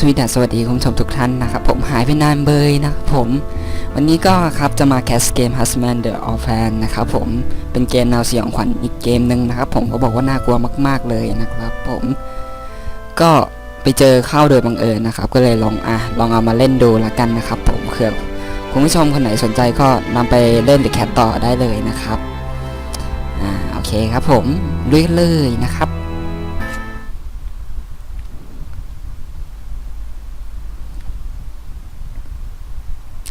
สวีดัสสวัสดีคุณผู้ชมทุกท่านนะครับ ผมหายไปนานเบยนะครับผม วันนี้ก็ครับจะมาแคสเกม Husband the Orphan นะครับผมเป็นเกมแนวสยองขวัญอีกเกมหนึ่งนะครับผมก็บอกว่าน่ากลัวมาก ๆเลยนะครับผมก็ไปเจอเข้าโดยบังเอิญนะครับ ก็เลยลองอะลองเอามาเล่นดูละกันนะครับ ผมเผื่อคุณผู้ชมคนไหนสนใจก็นำไปเล่นหรือแคสต่อได้เลยนะครับอ่าโอเคครับผมลุยเลยนะครับ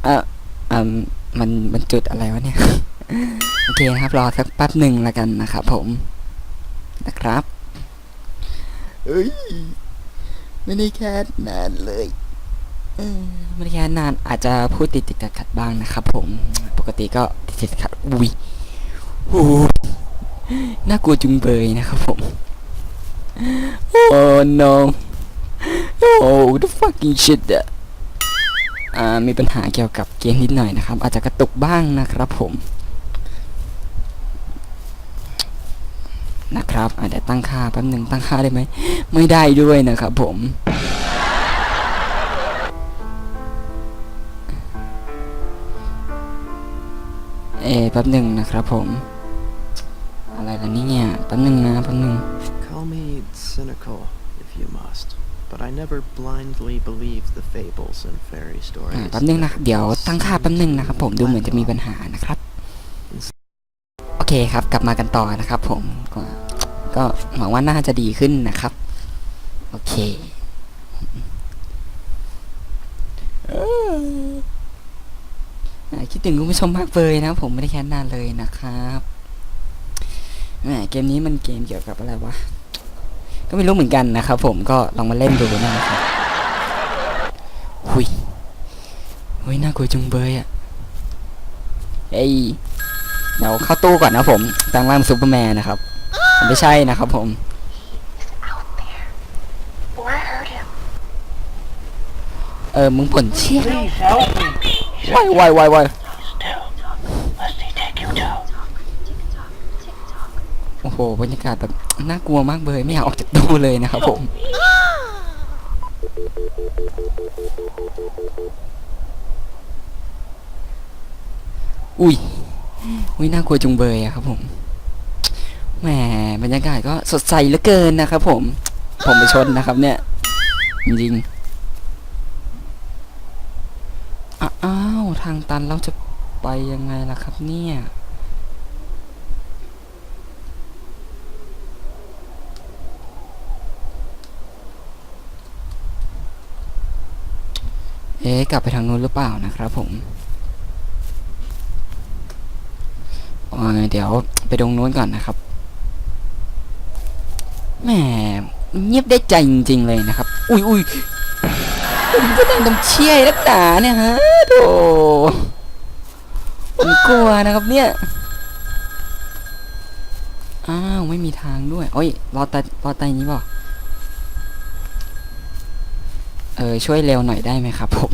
เออเอมมันมันจุดอะไรวะเนี่ย โอเคครับ รอสักแป๊บหนึ่งแล้วกันนะครับผมนะครับ เอ้ย ไม่ได้แค่นานเลยไม่ได้แค่นานอาจจะพูดติดติดขัดขัดบ้างนะครับผม ปกติก็ติดติดขัดอุ้ยโอ้น่ากลัวจุงเบยนะครับผม โอ้ no โอ้ the fucking shit อะอ่า มีปัญหาเกี่ยวกับเกมนิดหน่อยนะครับ อาจจะกระตุกบ้างนะครับผมนะครับอาจจะตั้งค่าแป๊บหนึ่งตั้งค่าได้ไหมไม่ได้ด้วยนะครับผมเอแป๊บหนึ่งนะครับผม อะไรล่ะเนี่ยแป๊บหนึ่งนะแป๊บหนึ่ง Call me cynical if you must, but I never blindly believe the fables and fairy stories. แป๊บนึงนะเดี๋ยวตั้งค่าแป๊บนึงนะครับผมดูเหมือนจะมีปัญหานะครับ โอเคครับ กลับมากันต่อนะครับผมก็ก็หวังว่าน่าจะดีขึ้นนะครับ โอเคคิดถึงคุณผู้ชมมากเลยนะ ผมไม่ได้แค่นานเลยนะครับแหมเกมนี้มันเกมเกี่ยวกับอะไรวะ ก็ไม่รู้เหมือนกันนะครับผมก็ลองมาเล่นดูนะครับหุยเฮ้ยน่ากลัวจุงเบยอะเอ้ยเดี๋ยวเข้าตู้ก่อนนะผมแปลงร่างซูเปอร์แมนนะครับไม่ใช่นะครับผมเออมึงผลเชี่ยวายวายวายวาย Still, must he take you to? โอ้โหบรรยากาศแบบน่ากลัวมากเลยไม่อยากออกจากตู้เลยนะครับผม อุ้ยอุ้ยน่ากลัวจุงเบยอะครับผมแหมบรรยากาศก็สดใสเหลือเกินนะครับผม ผมไปชนนะครับ เนี่ย จริงๆอะอ้าวทางตันเราจะไปยังไงล่ะครับเนี่ย เอ๊ะกลับไปทางนู้นหรือเปล่านะครับผมเเดี๋ยวไปตรงนู้นก่อนนะครับแหมเงียบได้ใจจริง ๆ เลยนะครับ อุ้ยอุ้ยผมก็นั่งเชี่ยรักหนาเนี่ยฮะโธ่ผมกลัวนะครับเนี่ยอ้าว ไม่มีทางด้วยโอ้ยรอดใตรอดใตนี้เปล่า เออช่วยเร็วหน่อยได้ไหมครับผม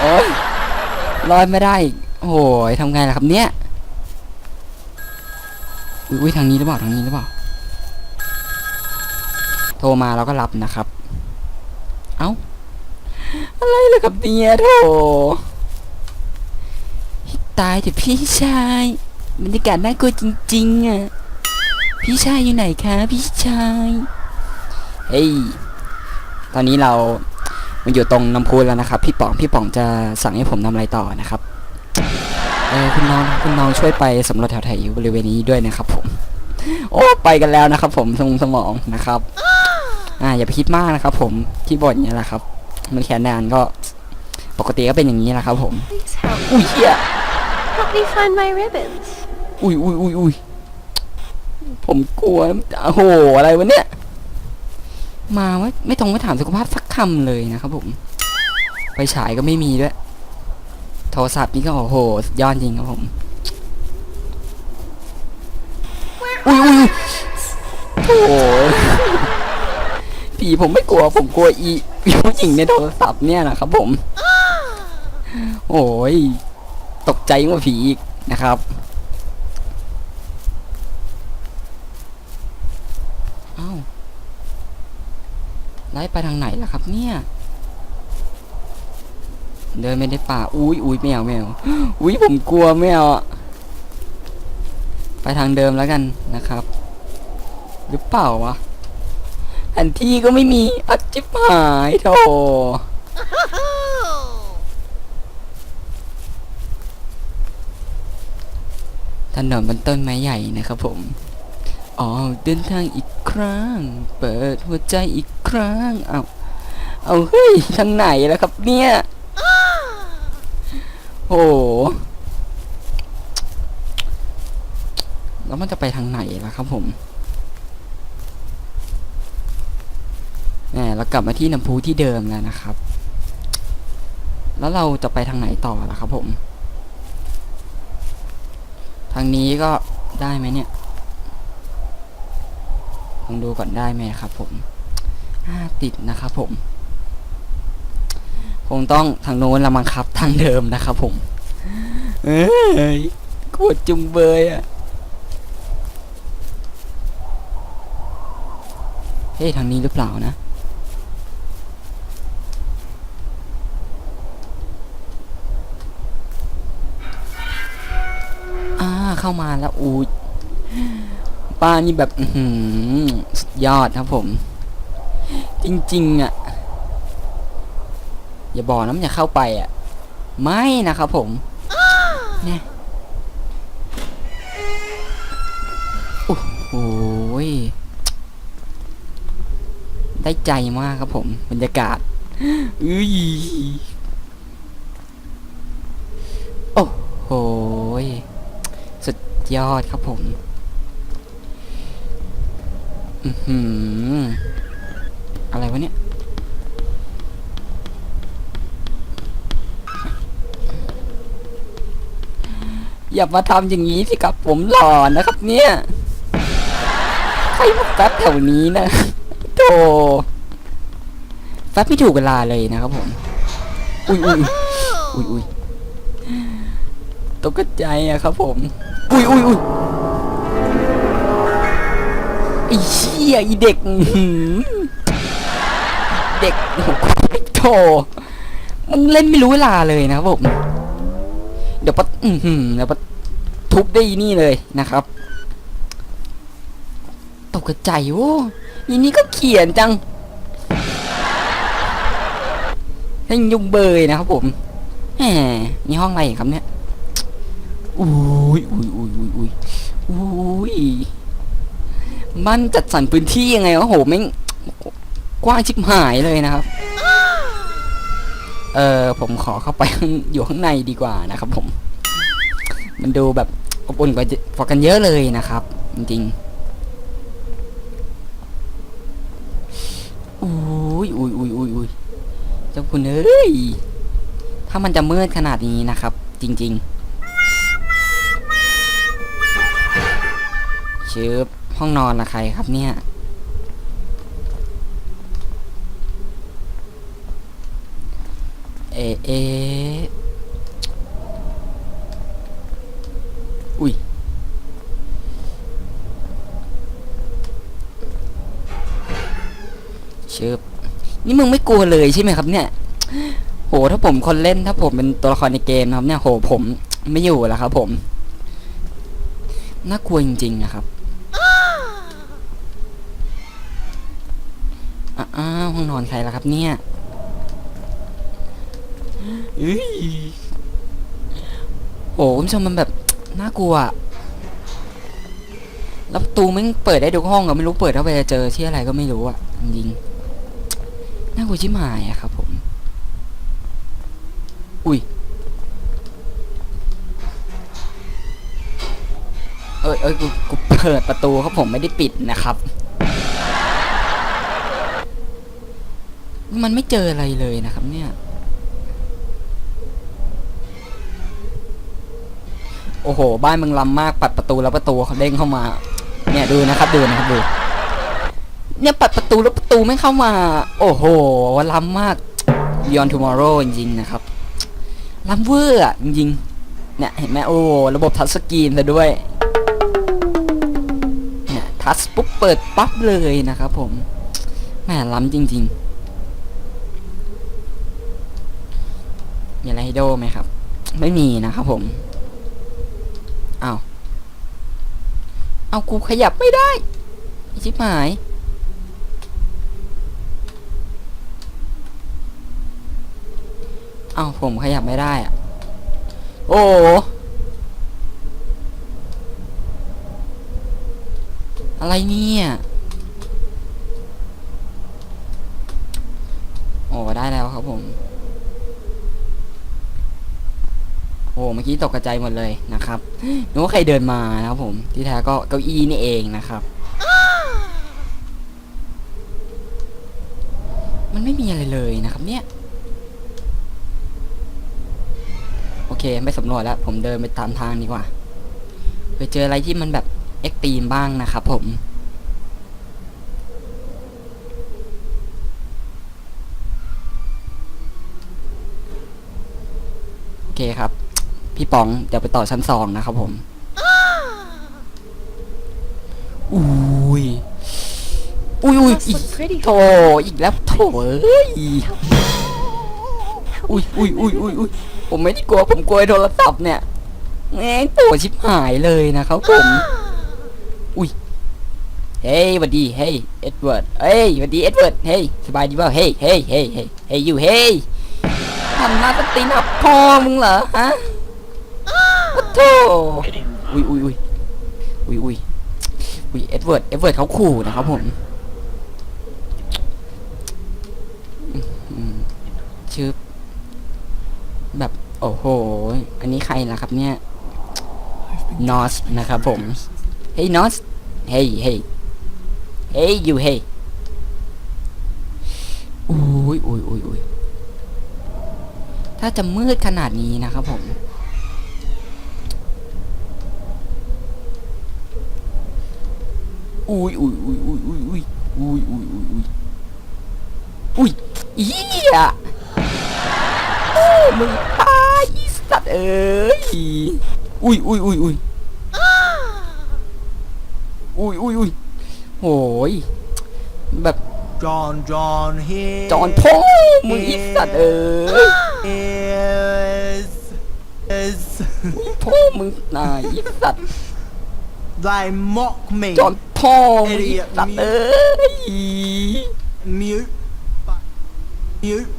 โอ้ยรอดไม่ได้อีกโอ้ยทำไงล่ะครับเนี่ยอยอุ้ยทางนี้หรือเปล่าทางนี้หรือเปล่า โทรมาเราก็รับนะครับ เอ้า อะไรล่ะครับเนี่ยโถตายเถอะพี่ชายบรรยากาศน่ากลัวจริงๆอะ พี่ชายอยู่ไหนคะ พี่ชาย เฮ้ย ตอนนี้เรามาอยู่ตรงน้ำพุแล้วนะครับ พี่ป๋องพี่ป๋องจะสั่งให้ผมทำอะไรต่อนะครับเออคุณน้องคุณน้องช่วยไปสำรวจแถวๆอยู่บริเวณนี้ด้วยนะครับ ผม โอ้ไปกันแล้วนะครับ ผมทรงสมองนะครับ อ่าอย่าไปคิดมากนะครับ ผมที่บ่นเนี่ยแหละครับ มันแค่นานก็ปกติก็เป็นอย่างนี้แหละครับ ผม Please help. อุ้ยเฮีย Help me find my ribbons. อุ้ยอุ้ยอุ้ยอุ้ยผมกลัวโอ้โหอะไรวะเนี่ย มาว่าไม่ตรงไม่ถามสุขภาพสักคำเลยนะครับผม ไปฉายก็ไม่มีด้วย โทรศัพท์นี่ก็โอ้โหสุดยอดจริงครับผมอุ้ยอุ้ยอุ้ยโอ้โหผีผมไม่กลัวผมกลัวอีอีผู้หญิงในโทรศัพท์เนี่ยนะครับผม โอ้ยตกใจยิ่งกว่าผีอีกนะครับอ้าว ไล่ไปทางไหนล่ะครับ เนี่ย เดินไม่ได้ป่า อุ้ยอุ้ยแมวแมวอุ้ยผมกลัวแมวอะไปทางเดิมแล้วกันนะครับ หรือเปล่าวะแผนที่ก็ไม่มีอัดจิบหายโธ่ถนนบนต้นไม้ใหญ่นะครับผม อ๋อ เดินทางอีกครั้ง เปิดหัวใจอีก รั้งเอาเอาเฮ้ยทางไหนแล้วครับเนี่ยโอ้โหแล้วมันจะไปทางไหนล่ะครับผมแหมเรากลับมาที่น้ำพุที่เดิมแล้วนะครับ แล้วเราจะไปทางไหนต่อล่ะครับผม ทางนี้ก็ได้ไหมเนี่ยลองดูก่อนได้ไหมครับผม อ่าติดนะครับผม คงต้องทางโน้นละมังครับทางเดิมนะครับผม เอ้ยกดจุงเบยอะเฮ้ทางนี้หรือเปล่านะอ่าเข้ามาแล้วอูป้านี่แบบ อืสุดยอดครับผม จริง ๆอะ อย่าบอกนะมันอย่าเข้าไปอะ ไม่นะครับผมเนี่ยโอ้โหยได้ใจมากครับผมบรรยากาศอุ้ยโอ้โหยสุดยอดครับผม อือหือ อะไรวะเนี่ยอย่ามาทำอย่างนี้สิครับผมหล่อนะครับ เนี่ยใครมาแฟบแถวนี้นะโธ่แฟบไม่ถูกเวลาเลยนะครับผม อุ้ยอุ้ยอุ้ยอุ้ยตกใจอะครับผม อุ้ยอุ้ยอุ้ยไอ้เชี่ยไอีเด็ก เด็กโอ้โหโธ่มันเล่นไม่รู้เวลาเลยนะครับผมเดี๋ยวปะอือหือเดี๋ยวปะทุบได้อีนี่เลยนะครับ ตกใจโอ้ยีนี่ก็เขียนจังให้ยุงเบยนะครับผมแหมีห้องอะไรครับเนี่ยอุ้ยอุ้ยอุ้ยอุ้ยอุ้ยอุ้ยมันจัดสรรพื้นที่ยังไงวะโหแม่ง กว้างชิบหายเลยนะครับ เออผมขอเข้าไปอยู่ข้างในดีกว่านะครับ ผม มันดูแบบอบอุ่นกว่าพอกันเยอะเลยนะครับ จริงๆอุ้ยอุ้ยอุ้ยอุ้ยอุ้ยเจ้าคุณเอ้ยถ้ามันจะมืดขนาดนี้นะครับ จริง ๆชื่อห้องนอนละใครครับเนี่ย เอะเอะอุ้ยเชิบนี่มึงไม่กลัวเลยใช่ไหมครับเนี่ยโหถ้าผมคนเล่นถ้าผมเป็นตัวละครในเกมนะครับ เนี่ยโหผมไม่อยู่แล้วครับ ผมน่ากลัวจริง ๆ นะครับอ้าวห้องนอนใครล่ะครับเนี่ย อ้ยโอ้คุณผู้ชมมันแบบน่ากลัวแล้วประตูมันเปิดได้ทุกห้องอะไม่รู้เปิดเข้าไปจะเจอที่อะไรก็ไม่รู้อะจริงน่ากลัวชิบหายอะครับ ผม อุ้ยเอ้ยเอ้ยกูกูเปิดประตูครับผมไม่ได้ปิดนะครับ มันไม่เจออะไรเลยนะครับเนี่ย โอ้โห บ้านมึงล้ำมากปัดประตูแล้วประตูเขาเด้งเข้ามา เนี่ยดูนะครับดูนะครับดู เนี่ยปัดประตูแล้วประตูไม่เข้ามา โอ้โหล้ำมาก Beyond Tomorrow จริงๆนะครับล้ำเวอร์อะจริงๆเนี่ยเห็นไหมโอ้โหระบบทัชสกรีนซะด้วยเนี่ยทัชปุ๊บเปิดปั๊บเลยนะครับผมแม่ล้ำจริงๆมีอะไรให้โดไหมครับ ไม่มีนะครับผม เอาว เอากูขยับไม่ได้อ้ชิบหาย เอาผมขยับไม่ได้อะโอ้อะไรเนี่ย โอ้ได้แล้วครับผม โอ้เมื่อกี้ตกกระจายหมดเลยนะครับนึกว่าใครเดินมานะครับผม ที่แท้ก็เก้าอี้นี่เองนะครับ มันไม่มีอะไรเลยนะครับ เนี่ย โอเค ไม่สำรวจแล้ว ผมเดินไปตามทางดีกว่าไปเจออะไรที่มันแบบเอ็กตีมบ้างนะครับผมโอเคครับ พี่ป๋องเดี๋ยวไปต่อชั้นสองนะครับผมอุ้ยอุ้ยอุ้ย Must อีก look pretty โถอีกแล้วโถเอ้ยอุ้ยอุ้ยอุ้ยอุ้ยอุ้ยผมไม่ได้กลัวผมกลัวไอ้โทรศัพท์เนี่ยแม่งตัวชิบหายเลยนะครับผมอุ้ยเฮ้ยหวัดดีเฮ้ยเอ็ดเวิร์ดเฮ้ยหวัดดีเอ็ดเวิร์ดเฮ้ยสบายดีเปล่าเฮ้ยเฮ้ยเฮ้ยเฮ้ยเฮ้ยอยู่เฮ้ยทำหน้าสตีนอับพ่อมึงเหรอฮะ โธ่อุ้ยอุ้ยอุ้ยอุ้ยอุ้ยอุ้ยเอ็ดเวิร์ดเอ็ดเวิร์ดเขาขู่นะครับผมอืมชื่อแบบโอ้โห อันนี้ใครล่ะครับเนี่ยนอสนะครับผม เฮ้ยนอส เฮ้ยเฮ้ยเฮ้ยอยู่เฮ้ยอุ้ยอุ้ยอุ้ยอุ้ยถ้าจะมืดขนาดนี้นะครับผม อุ้ยอุ้ยอุ้ยอุ้ยอุ้ยอุ้ยอุ้ยอุ้ยอุ้ยอุ้ยอุ้ยอียโอ้มึงตายอีสัตว์เอ้ยอุ้ยอุ้ยอุ้ยอุ้ยอุ้ยอุ้ยอุ้ยโหยแบบ John John here จอนพ่อมึงอีสัตว์เอ้ย is is พ่อมึงนายอีสัตว์ they mock me จอน พ่อมึงอีสัตว์เอ้ย mute but mute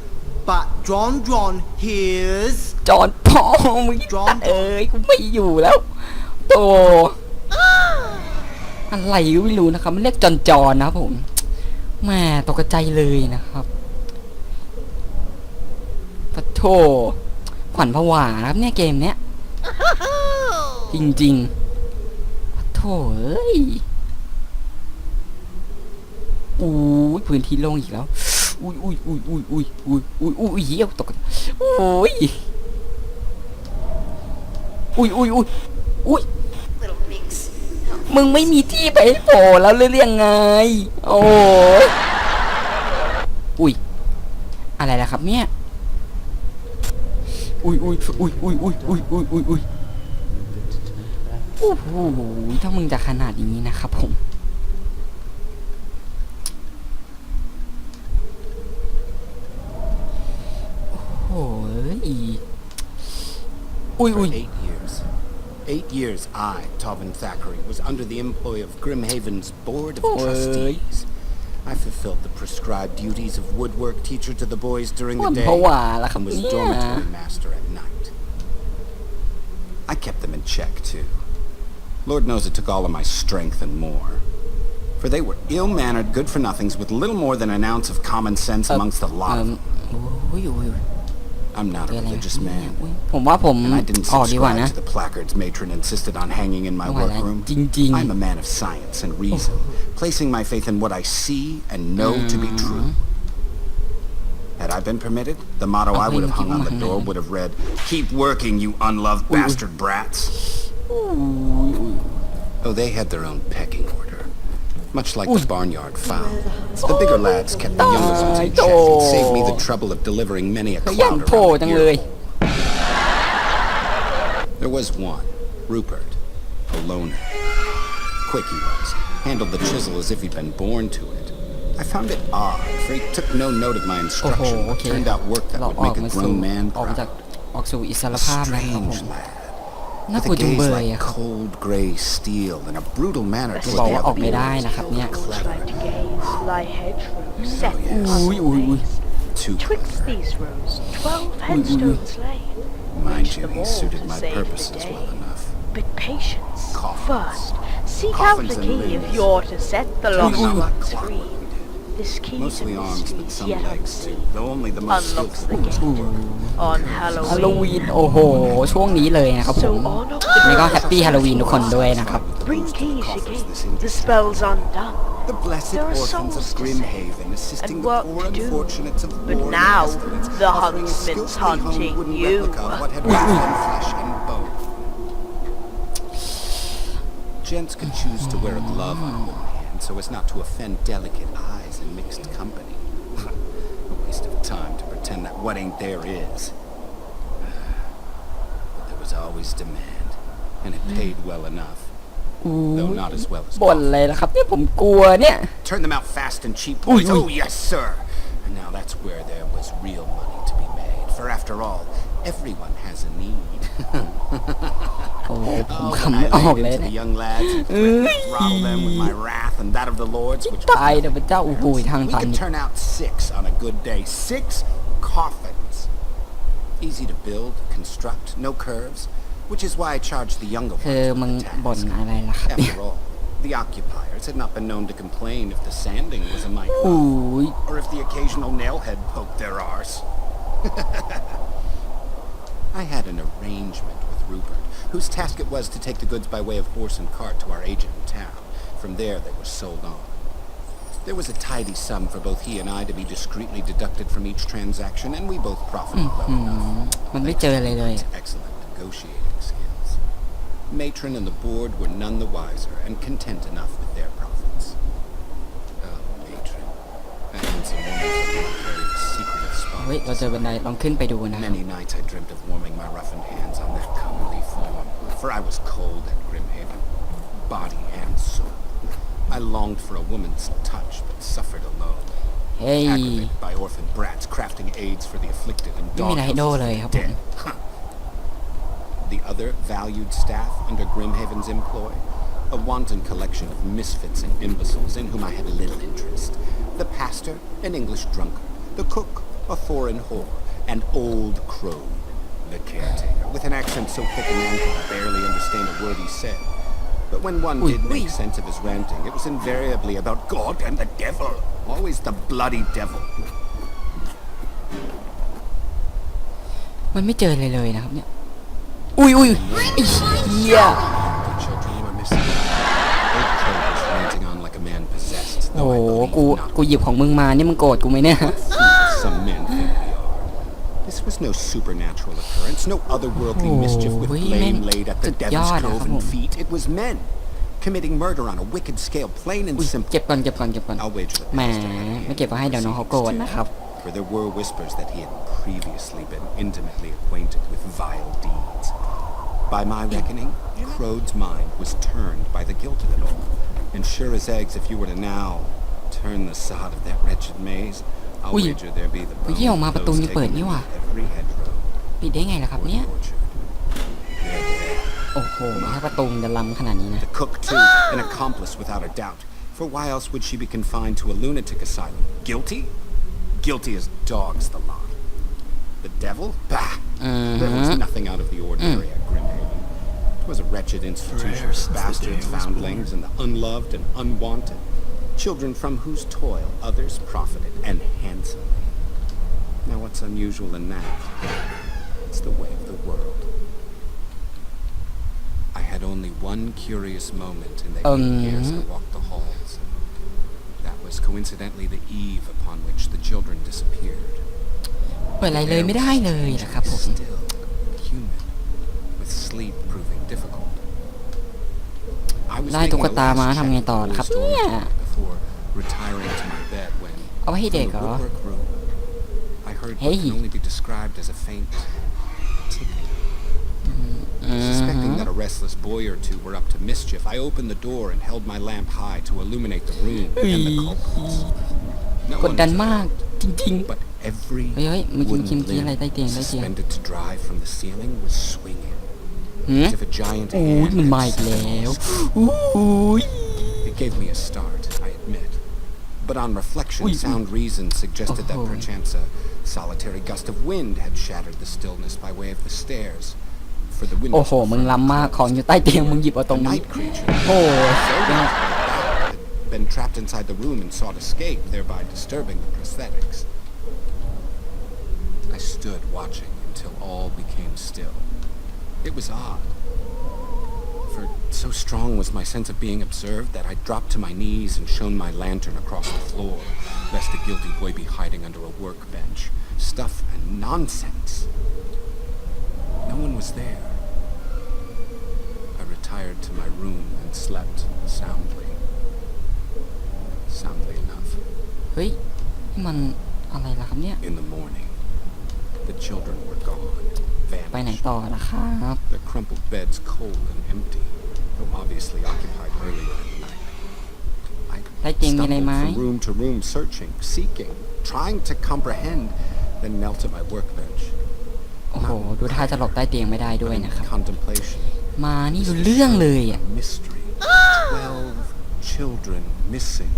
but John John hears จอนพ่อมึงอีสัตว์เอ้ยกูไม่อยู่แล้วโตอะไรก็ไม่รู้นะครับ มันเรียกจอนจอนนะครับผมแหม่ตกใจเลยนะครับปะโถขวัญผวานะครับเนี่ยเกมเนี้ยจริงๆปะโถเอ้ย อุ้ยพื้นที่โล่งอีกแล้ว อุ้ยอุ้ยอุ้ยอุ้ยอุ้ยอุ้ยอุ้ยอุ้ยเหี้ยตกอุ้ยอุ้ยอุ้ยอุ้ยอุ้ยมึงไม่มีที่ไปโผล่แล้วหรือยังไง โอ้ยอุ้ย อะไรล่ะครับเนี่ย อุ้ยอุ้ยอุ้ยอุ้ยอุ้ยอุ้ยอุ้ยอุ้ยอุ้ยโอ้โหถ้ามึงจะขนาดนี้นะครับผม Oi, oi. eight years. Eight years I, Tobin Thackeray, was under the employ of Grimhaven's Board of oi. Trustees. I fulfilled the prescribed duties of woodwork teacher to the boys during the day and was dormitory master at night. I kept them in check, too. Lord knows it took all of my strength and more. For they were ill-mannered good-for-nothings with little more than an ounce of common sense amongst the lot of them. I'm not เจอ a อะไร religious นะ man. อุ๊ยผมว่าผม And I didn't ออกดีกว่า subscribe นะ to the placards matron insisted on hanging in my ไม่ไหวแล้ว workroom. จริง I'm a man of science and reason, placing my faith in what I see and know to be true. Had I been permitted, the motto I would have hung on the door would have read, Keep working, you unloved bastard brats. ๆอู้ย Oh, they had their own pecking order. much like the barnyard fowl. The bigger lads kept the younger ones in check and saved me the trouble of delivering many a clown around the. There was one, Rupert, a loner. Quick he was, handled the chisel as if he'd been born to it. I found it odd, for he took no note of my instruction, turned out work that would make a grown man proud. A strange lad. น่า With กลัว a จุงเบ gaze ย like อะครับ cold gray steel and a brutal manner จะ toward บอก the ว่าออก other ไม่ได้ boys. นะครับเนี่ย Clever. Like to gaze lie hedgerows set yes. upon Ui, ui, ui. ways. Too Twixt clever. these rows, twelve headstones lay. Mind Reach you, them he all suited to my save the purposes day. well enough. But patience Coffins. first. Seek out Coffins the and key if limbs. you're to set the Turning lost out like ones free. clockwork we did. This key Mostly to arms, but mysteries some yet legs too. unseen Though only the most unlocks the skillful ones gate could work. on ฮาโลวี Halloween. น โอ้โห ช่วงนี้เลยนะครับผม So on up นี่ก็ the แฮปปี้ฮาโลวีนทุกคนด้วยนะครับ Bring keys again. The spell's undone. The blessed There are orphans souls of to Grimhaven, assisting and the work poor to do. unfortunates of But war and now, pestilence, the offering a huntsman's skillfully honed hunting wooden you. replica of what had once been flesh and bone. Gents could choose to wear a glove on one hand so as not to offend delicate eyes in mixed company. a waste of time to pretend that what ain't there is. But there was always demand, and it paid well enough, อู้ though not as well as บ่นเลยนะครับเนี่ยผมกลัวเนี่ย Turn them out fast and cheap, Ui, boys. ui. Oh, yes, sir. And now that's where there was real money to be made. For after all, everyone has a need. โอ้โหผม Oh, ขำ when ไม่ I ออก laid เลย into เนี่ the ย young lads and threatened to throttle them with my wrath and that of the lords, which ตายเดี๋ยวพระเจ้าโอ้โหทาง we ตัน could turn out six on a good day. Six coffins. Easy to build, construct, no curves, which is why I charged the younger คือ ones มึง with the บ่น task. อะไรล่ะครับเนี่ย After all, the occupiers had not been known to complain if the sanding was a mite อู้ rough, ย or if the occasional nailhead poked their arse. I had an arrangement with Rupert, whose task it was to take the goods by way of horse and cart to our agent in town. From there, they were sold on. There was a tidy sum for both he and I to be discreetly deducted from each transaction, and we both profited well enough. มันไม่เจออะไรเลย to excellent negotiating skills. Matron and the board were none the wiser and content enough with their profits. Oh, Matron. That handsome woman for whom I carried a secretive เฮ้ย spot. เราเจอบันไดลองขึ้นไปดูนะครับ Many nights I dreamt of warming my roughened hands on that comely form, for I was cold at Grimhaven, body and soul. I longed for a woman's touch, but suffered alone. Hey. By orphan brats crafting aids for the afflicted and dog I know i dead. the other valued staff under Grimhaven's employ, a wanton collection of misfits and imbeciles in whom I had little interest. The pastor, an English drunkard. The cook, a foreign whore. And old crone, the caretaker, with an accent so thick and could barely understand a word he said. But when one Ui, did make ui. sense of his ranting, it was invariably about God and the devil. Always the bloody devil. มันไม่เจอเลยเลยนะครับเนี่ยอุ้ยอุ้ยไอ้เหี้ย The children were missing. Old Crow was ranting on like a man possessed, โอ้ though โห I กู believe not. กูหยิบของมึงมา นี่มึงโกรธกูไหมเนี่ย was no supernatural occurrence, no otherworldly Oh, mischief with oui, blame men. laid at the Good devil's God, cloven Ramon. feet. It was men committing murder on a wicked scale, plain and อุ้ย simple. เก็บก่อนเก็บก่อนเก็บก่อน I'll wager that แหม Pastor had ไม่เก็บไว้ให้เดี๋ยวน้องเขาโกรธนะครับ For there were whispers that he had previously been intimately acquainted with vile deeds. By my reckoning, Crode's mind was turned by the guilt of it all. And sure as eggs, if you were to now turn the sod of that wretched maze, I'll Ui. wager there be the เมื่อ bones กี้ออกมา of ประตู those มีเปิด taken นี่หว่า beneath every hedgerow ปิดได้ไงล่ะครับ or เนี่ย tortured. There, there. โอ้โหถ้าประตูมันจะล้ำขนาดนี้นะ The cook, too, an accomplice without a doubt. For why else would she be confined to a lunatic asylum? Guilty? Guilty as dogs, the lot. The devil? Bah! There was Mhm. nothing out of the ordinary at Grimhaven. It was a wretched institution of bastards, foundlings, and the unloved and unwanted. Children from whose toil others profited, and handsomely. Now what's unusual in that? It's the way of the world. I had only one curious moment in the eight years I Um. walked the halls. That was coincidentally the eve upon which the children disappeared. เปิดอะไรเลยไม่ได้เลยนะครับผม Still humid, with sleep proving difficult. I was ได้ making ตุ๊ก a ตา last มาทำไง check ต่อ of ล่ะครับ closed เนี่ย doors before retiring to my bed when เอาไว้ให้ from เด็ก the เหรอ woodwork room, I heard Hey. what can only be described as a faint ticking. อืม Suspecting that a restless boy or two were up to mischief, I opened the door and held my lamp high to illuminate the room and the culprits. No กดดัน one มาก จริง But every เฮ้ยเฮ้ยเมื่อกี้ wooden เมื่อกี้อะไร limb ใต้เตียงใต้เตียง suspended to dry from the ceiling was swinging ๆหืม as if a giant โอ้ย hand มัน had มาอีก slipped แล้ว loose. อู้ย It gave me a start, I admit. But on reflection, Ui, ui. sound reason suggested that Oh. perchance a solitary gust of wind had shattered the stillness by way of the stairs. For the โอ้ windows โห were มึง firmly ล้ำมาก ของ closed. อยู่ใต้เตียง มึงหยิบเอาตรง The นี้ night creature, โอ้ย so ยอด desperate that had been trapped inside the room and sought escape, thereby disturbing the prosthetics. I stood watching until all became still. It was odd. For so strong was my sense of being observed that I dropped to my knees and shone my lantern across the floor, lest a guilty boy be hiding under a workbench. Stuff and nonsense. No one was there. I retired to my room and slept soundly. Soundly enough. เฮ้ยนี่มันอะไรล่ะครับเนี่ย In the morning, the children were gone, ไปไหน vanished. ต่อล่ะครับ The crumpled beds cold and empty, though obviously occupied earlier in the night. I ใต้เตียงมีอะไร stumbled ไหม from room to room, searching, seeking, trying to comprehend, then knelt at my workbench. โอ้โห ดูท่าจะหลบใต้เตียงไม่ได้ด้วย in นะครับ contemplation. มานี่ดูเรื่องเลยอ่ะ A mystery. Twelve children missing.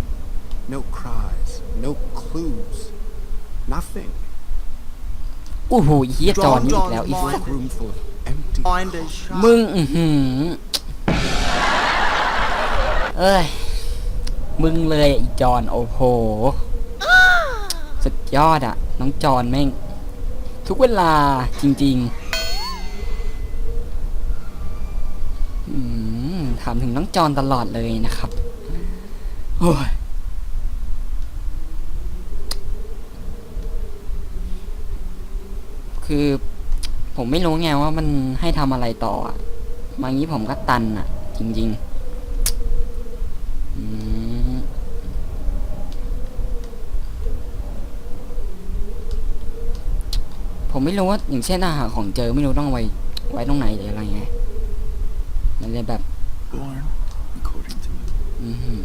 No cries, no clues. Nothing. โอ้โหเฮียจอนนี่อีกแล้วจอีอนสัจตนว์ Room full of empty. Find a shot. มึงอือหือเอ้ย มึงเลยอีจอนโอ้โห สุดยอดอะน้องจอนแม่ง ทุกเวลาจริงๆอืมถามถึงน้องจอนตลอดเลยนะครับ โอ้ย คือผมไม่รู้ไงว่ามันให้ทำอะไรต่ออะมางี้ผมก็ตันอะ จริงๆอืมผมไม่รู้ว่าอย่างเช่นอาหารของเจอไม่รู้ต้องไว้ไว้ตรงไหนหรืออะไรไงมันเลยแบบ Born according to อือหือ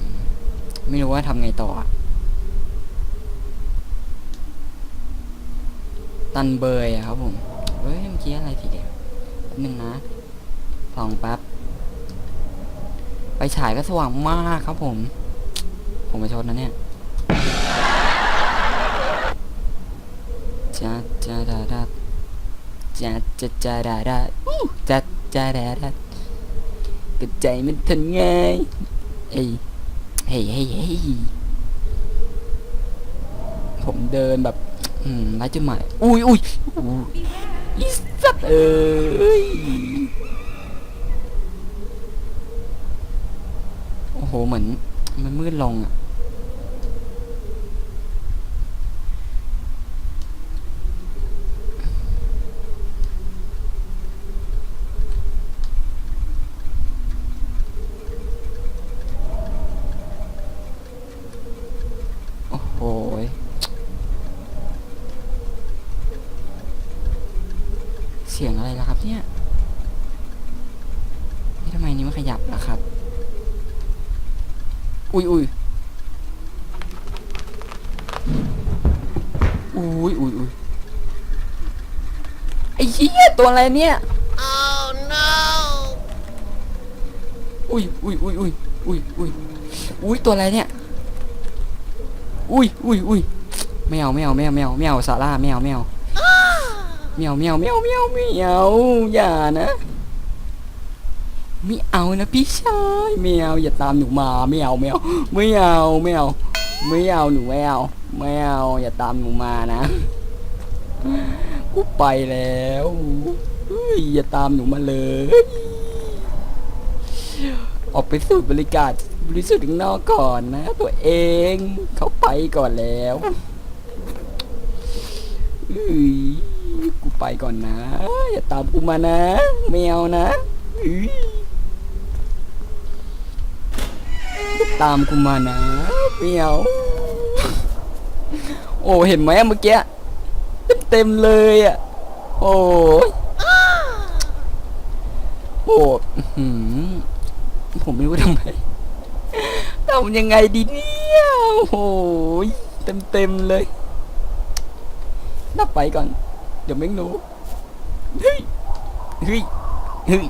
ไม่รู้ว่าทำไงต่ออะ ตันเบยอะครับผม เฮ้ย เมื่อกี้อะไรทีเดียวแป๊บนึงนะสองแป๊บ ไปฉายก็สว่างมากครับผม ผมมาชนนะเนี่ยจ้าจ้าดาดาจ้าจ้าจ้าดาดาจ้าจ้าดาดากระใจมันทันง่ายเอ้ยเฮ้ยเฮ้ยเฮ้ยผมเดินแบบ อืมไร้จุดหมายอุ้ยอุ้ยอุ้ยอีสัตว์เอ้ยโอ้โหเหมือนมันมืดลงอะ โอ้โหยเสียงอะไรล่ะครับเนี่ยนี่ทำไมนี่มันขยับล่ะครับ อุ้ยอุ้ยอุ้ยอุ้ยอุ้ยไอ้เหี้ยตัวอะไรเนี่ย Oh no! อุ้ยอุ้ยอุ้ยอุ้ยอุ้ยอุ้ยอุ้ยตัวอะไรเนี่ย อุ้ยอุ้ยอุ้ยไม่เอาไม่เอาไม่เอาไม่เอาไม่เอาซาร่าไม่เอาไม่เอาไม่เอาไม่เอาไม่เอาไม่เอาไม่เอาอย่านะ ไม่เอานะพี่ชายไม่เอาอย่าตามหนูมาไม่เอาไม่เอาไม่เอาไม่เอาไม่เอาหนูไม่เอาไม่เอาอย่าตามหนูมานะกูไปแล้วเฮ้ยอย่าตามหนูมาเลย ออกไปสูดบริการบริสุทธิ์ข้างนอกก่อนนะ ตัวเองเขาไปก่อนแล้วเอ้ยกูไปก่อนนะ อย่าตามกูมานะไม่เอานะอ้ยอย่า ตามกูมานะไม่เอาโอ้เห็นไหมเมื่อกี้เต็มเลยอะ โอ้โอ้อื้อหือผมไม่รู้ทำไงทำยังไงดีเนี่ยโอ้โหยเต็มเต็มเลยนับไปก่อน เดี๋ยวไม่รู้เฮ้ยเฮ้ยเฮ้ย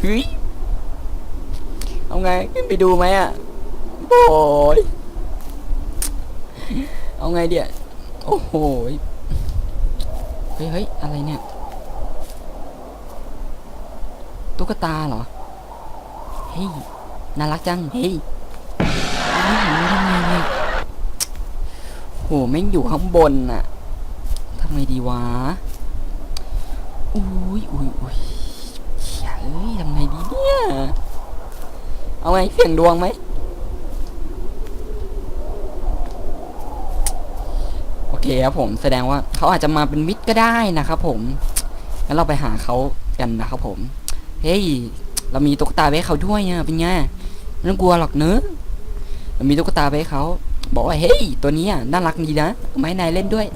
เฮ้ย เอาไงขึ้นไปดูไหมอะโอ้ยเอาไงเดี๋ยโอ้โหเฮ้ยเฮ้ยอะไรเนี่ยตุ๊กตาเหรอเฮ้ยน่ารักจังเฮ้ยไม่เห็นได้ไงเนี่ยโหแม่งอยู่ข้างบนน่ะทำไงดีวะอุ้ยอุ้ยอุ้ยเชี่ยเอ้ยทำไงดีเนี่ย เอาไงเสี่ยงดวงไหมโอเคครับผมแสดงว่าเขาอาจจะมาเป็นมิตรก็ได้นะครับผมงั้นเราไปหาเขากันนะครับผม เฮ้ยเรามีตุ๊กตาไปให้เขาด้วยเนี่ยเป็นไงไม่ต้องกลัวหรอกเนอะเรามีตุ๊กตาไปให้เขาบอกว่าเฮ้ยตัวนี้น่ารักดีนะเอามาให้นายเล่นด้วย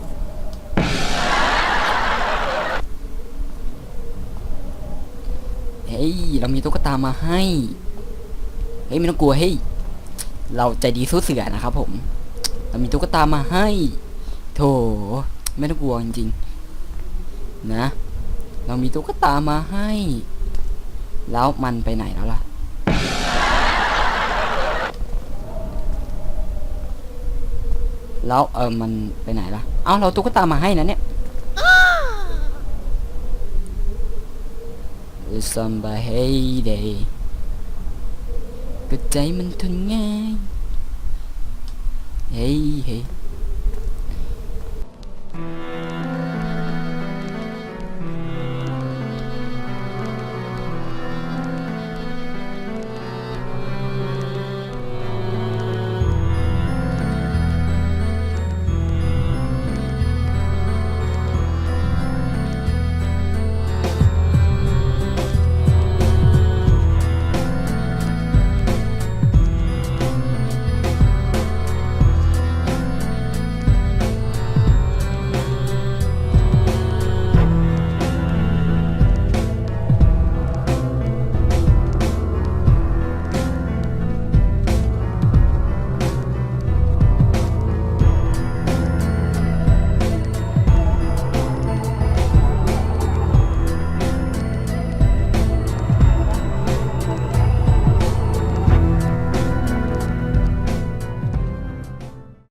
เฮ้ยเรามีตุ๊กตามาให้ เฮ้ยไม่ต้องกลัวเฮ้ยเราใจดีสู้เสือนะครับผม เรามีตุ๊กตามาให้โถไม่ต้องกลัวจริงๆนะ เรามีตุ๊กตามาให้ แล้วมันไปไหนแล้วล่ะแล้วเออมันไปไหนล่ะ เอ้าเราตุ๊กตามาให้นะเนี่ย somebody ก็ใจมันทนง่าย เฮ้ยเฮ้ย